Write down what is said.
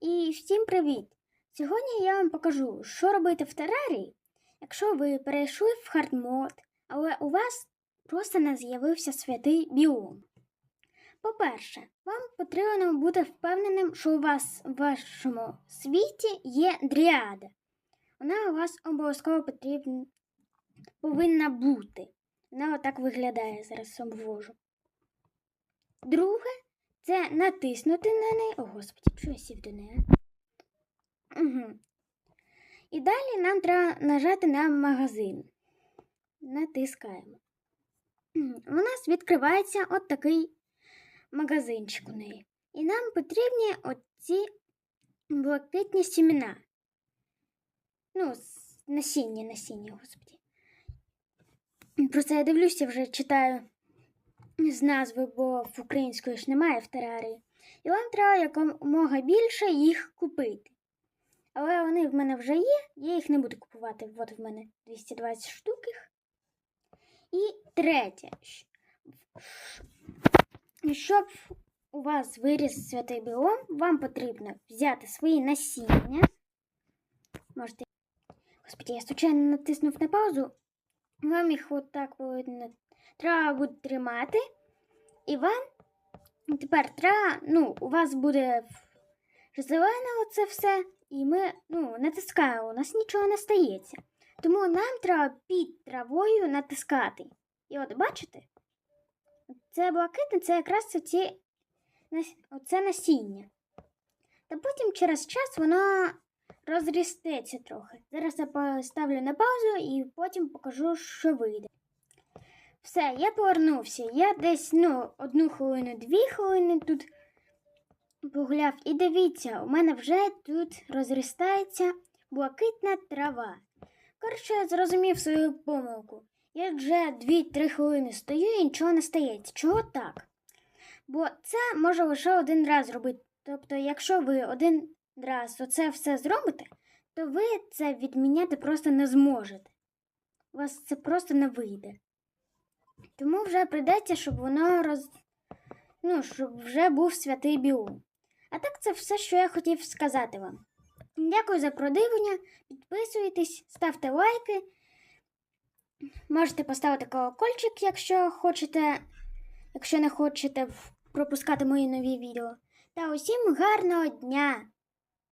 І всім привіт! Сьогодні я вам покажу, що робити в терарії, якщо ви перейшли в хардмод, але у вас просто не з'явився святий біом. По-перше, вам потрібно бути впевненим, що у вас в вашому світі є дріада. Вона у вас обов'язково потрібна, повинна бути. Вона отак виглядає, зараз обвожу. Друге, це натиснути на неї. О, господі, чого я сів до неї? Угу. І далі нам треба нажати на магазин. Натискаємо. У нас відкривається от такий магазинчик у неї. І нам потрібні оці блакитні сімена. Ну, насіння, насіння, господі. Просто я дивлюся, вже читаю з назви, бо в української ж немає в терарії. І вам треба якомога більше їх купити. Але вони в мене вже є, я їх не буду купувати. От в мене 220 штук. І третє. Щоб у вас виріс святий біом, вам потрібно взяти свої насіння. Можете. Господи, я случайно натиснув на паузу. Вам їх отак повинно треба буде тримати. І вам тепер треба, ну, у вас буде зелене оце все, і ми ну, натискаємо, у нас нічого не стається. Тому нам треба під травою натискати. І от бачите? Це блакитне, це якраз оці, оце насіння. Та потім через час воно розрістеться трохи. Зараз я поставлю на паузу і потім покажу, що вийде. Все, я повернувся. Я десь ну, одну хвилину, дві хвилини тут погуляв. І дивіться, у мене вже тут розростається блакитна трава. Коротше, я зрозумів свою помилку. Я вже 2-3 хвилини стою і нічого не стається. Чого так? Бо це може лише один раз робити. Тобто, якщо ви один раз оце все зробите, то ви це відміняти просто не зможете. У вас це просто не вийде. Тому вже прийдеться, щоб воно роз... ну, щоб вже був святий біом. А так це все, що я хотів сказати вам. Дякую за продивлення. Підписуйтесь, ставте лайки. Можете поставити колокольчик, якщо хочете, якщо не хочете пропускати мої нові відео. Та усім гарного дня!